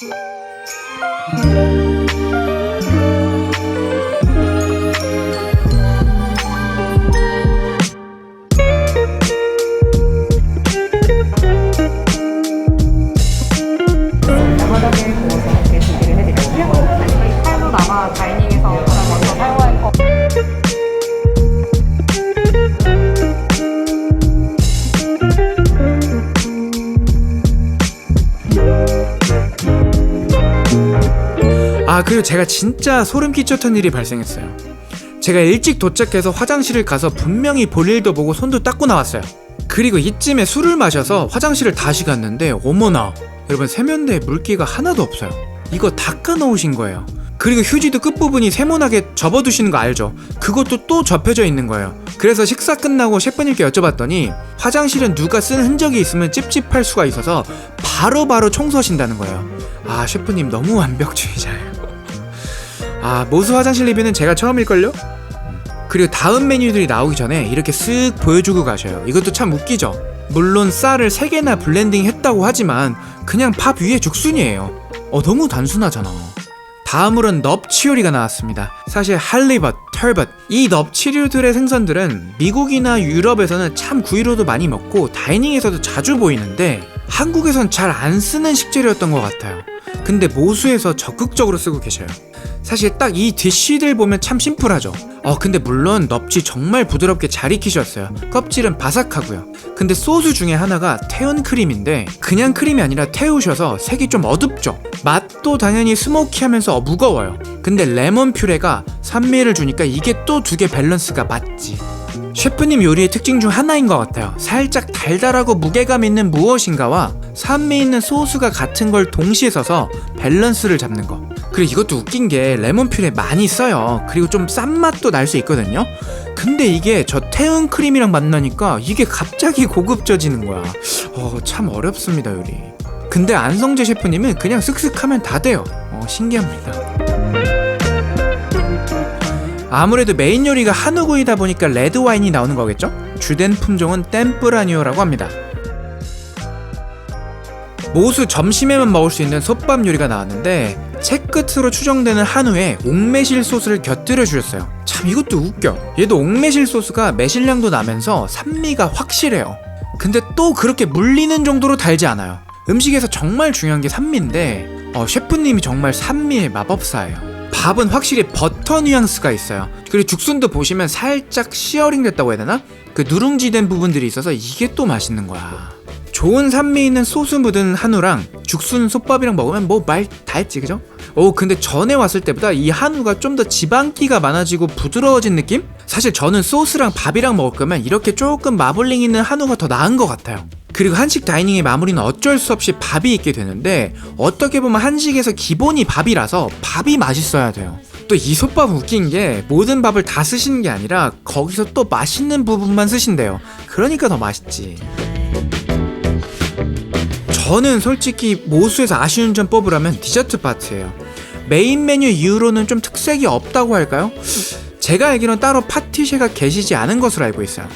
야 아 그리고 제가 진짜 소름 끼쳤던 일이 발생했어요. 제가 일찍 도착해서 화장실을 가서 분명히 볼일도 보고 손도 닦고 나왔어요. 그리고 이쯤에 술을 마셔서 화장실을 다시 갔는데 어머나 여러분 세면대에 물기가 하나도 없어요. 이거 닦아 놓으신 거예요. 그리고 휴지도 끝부분이 세모나게 접어두시는 거 알죠? 그것도 또 접혀져 있는 거예요. 그래서 식사 끝나고 셰프님께 여쭤봤더니 화장실은 누가 쓴 흔적이 있으면 찝찝할 수가 있어서 바로바로 청소하신다는 거예요. 아 셰프님 너무 완벽주의자예요. 아 모수 화장실 리뷰는 제가 처음일걸요? 그리고 다음 메뉴들이 나오기 전에 이렇게 쓱 보여주고 가셔요. 이것도 참 웃기죠? 물론 쌀을 3개나 블렌딩 했다고 하지만 그냥 밥 위에 죽순이에요. 어, 너무 단순하잖아. 다음으론 넙치요리가 나왔습니다. 사실 할리벗, 털벗 이 넙치류들의 생선들은 미국이나 유럽에서는 참 구이로도 많이 먹고 다이닝에서도 자주 보이는데 한국에선 잘 안 쓰는 식재료였던 것 같아요. 근데 모수에서 적극적으로 쓰고 계셔요. 사실 딱 이 디쉬들 보면 참 심플하죠. 어 근데 물론 넙치 정말 부드럽게 잘 익히셨어요. 껍질은 바삭하고요. 근데 소스 중에 하나가 태운 크림인데 그냥 크림이 아니라 태우셔서 색이 좀 어둡죠. 맛도 당연히 스모키하면서 무거워요. 근데 레몬 퓨레가 산미를 주니까 이게 또 두 개 밸런스가 맞지. 셰프님 요리의 특징 중 하나인 것 같아요. 살짝 달달하고 무게감 있는 무엇인가와 산미 있는 소스가 같은 걸 동시에 써서 밸런스를 잡는 거. 그리고 이것도 웃긴 게 레몬 퓨레 많이 써요. 그리고 좀 싼 맛도 날 수 있거든요. 근데 이게 저 태운 크림이랑 만나니까 이게 갑자기 고급져지는 거야. 어, 참 어렵습니다, 요리. 근데 안성재 셰프님은 그냥 쓱쓱하면 다 돼요. 어, 신기합니다. 아무래도 메인 요리가 한우구이다 보니까 레드 와인이 나오는 거겠죠? 주된 품종은 템프라니오라고 합니다. 모수 점심에만 먹을 수 있는 솥밥 요리가 나왔는데 채끝으로 추정되는 한우에 옥매실 소스를 곁들여 주셨어요. 참 이것도 웃겨. 얘도 옥매실 소스가 매실량도 나면서 산미가 확실해요. 근데 또 그렇게 물리는 정도로 달지 않아요. 음식에서 정말 중요한 게 산미인데 어, 셰프님이 정말 산미의 마법사예요. 밥은 확실히 버터 뉘앙스가 있어요. 그리고 죽순도 보시면 살짝 시어링 됐다고 해야 되나? 그 누룽지된 부분들이 있어서 이게 또 맛있는 거야. 좋은 산미 있는 소스 묻은 한우랑 죽순 솥밥이랑 먹으면 뭐 말 다 했지 그죠? 오 근데 전에 왔을 때보다 이 한우가 좀 더 지방기가 많아지고 부드러워진 느낌? 사실 저는 소스랑 밥이랑 먹을 거면 이렇게 조금 마블링 있는 한우가 더 나은 것 같아요. 그리고 한식 다이닝의 마무리는 어쩔 수 없이 밥이 있게 되는데 어떻게 보면 한식에서 기본이 밥이라서 밥이 맛있어야 돼요. 또 이 솥밥 웃긴 게 모든 밥을 다 쓰시는 게 아니라 거기서 또 맛있는 부분만 쓰신대요. 그러니까 더 맛있지. 저는 솔직히 모수에서 아쉬운 점 뽑으라면 디저트 파트예요. 메인 메뉴 이후로는 좀 특색이 없다고 할까요? 제가 알기로는 따로 파티쉐가 계시지 않은 것으로 알고 있어요.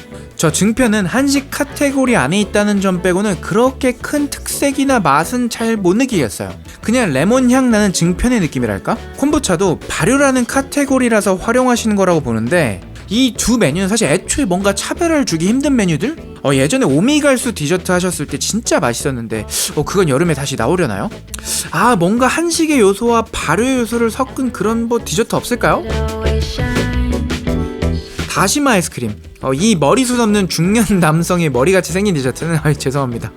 저 증표는 한식 카테고리 안에 있다는 점 빼고는 그렇게 큰 특색이나 맛은 잘 못 느끼겠어요. 그냥 레몬 향 나는 증편의 느낌이랄까? 콤부차도 발효라는 카테고리라서 활용하시는 거라고 보는데 이 두 메뉴는 사실 애초에 뭔가 차별을 주기 힘든 메뉴들? 어, 예전에 오미갈수 디저트 하셨을 때 진짜 맛있었는데 어, 그건 여름에 다시 나오려나요? 아 뭔가 한식의 요소와 발효 요소를 섞은 그런 뭐 디저트 없을까요? 다시마 아이스크림. 어, 이 머리숱 없는 중년 남성의 머리같이 생긴 디저트는 아, 죄송합니다.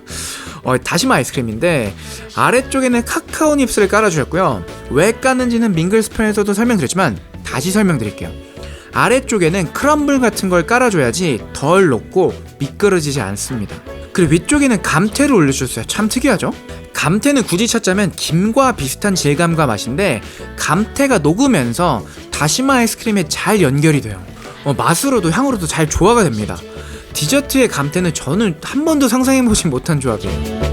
어, 다시마 아이스크림인데 아래쪽에는 카카오 닙스를 깔아주셨고요. 왜 깠는지는 밍글 스프에서도 설명드렸지만 다시 설명드릴게요. 아래쪽에는 크럼블 같은 걸 깔아줘야지 덜 녹고 미끄러지지 않습니다. 그리고 위쪽에는 감태를 올려주셨어요. 참 특이하죠? 감태는 굳이 찾자면 김과 비슷한 질감과 맛인데 감태가 녹으면서 다시마 아이스크림에 잘 연결이 돼요. 어, 맛으로도 향으로도 잘 조화가 됩니다. 디저트의 감태는 저는 한 번도 상상해보지 못한 조합이에요.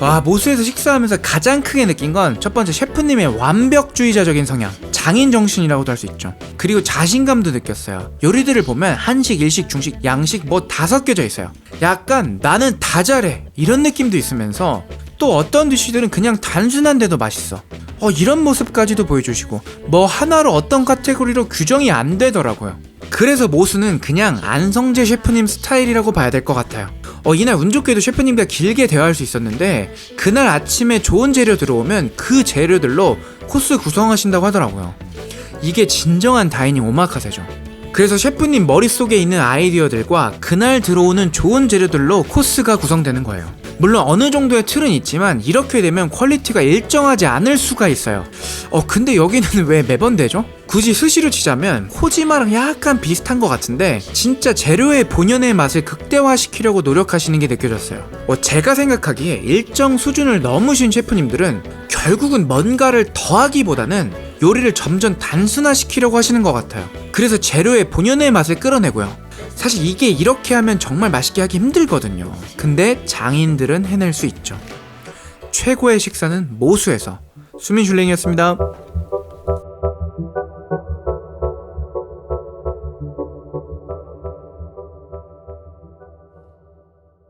와 모수에서 식사하면서 가장 크게 느낀 건 첫 번째 셰프님의 완벽주의자적인 성향 장인 정신이라고도 할 수 있죠 그리고 자신감도 느꼈어요 요리들을 보면 한식 일식 중식 양식 뭐 다 섞여져 있어요 약간 나는 다 잘해 이런 느낌도 있으면서 또 어떤 디쉬들은 그냥 단순한데도 맛있어. 어, 이런 모습까지도 보여주시고, 뭐 하나로 어떤 카테고리로 규정이 안 되더라고요. 그래서 모수는 그냥 안성재 셰프님 스타일이라고 봐야 될 것 같아요. 어, 이날 운 좋게도 셰프님과 길게 대화할 수 있었는데, 그날 아침에 좋은 재료 들어오면 그 재료들로 코스 구성하신다고 하더라고요. 이게 진정한 다이닝 오마카세죠. 그래서 셰프님 머릿속에 있는 아이디어들과 그날 들어오는 좋은 재료들로 코스가 구성되는 거예요. 물론 어느 정도의 틀은 있지만 이렇게 되면 퀄리티가 일정하지 않을 수가 있어요. 어 근데 여기는 왜 매번 되죠? 굳이 스시로 치자면 호지마랑 약간 비슷한 것 같은데 진짜 재료의 본연의 맛을 극대화시키려고 노력하시는 게 느껴졌어요. 어, 제가 생각하기에 일정 수준을 넘으신 셰프님들은 결국은 뭔가를 더하기보다는 요리를 점점 단순화시키려고 하시는 것 같아요. 그래서 재료의 본연의 맛을 끌어내고요. 사실 이게 이렇게 하면 정말 맛있게 하기 힘들거든요. 근데 장인들은 해낼 수 있죠. 최고의 식사는 모수에서 수민 슐랭이었습니다.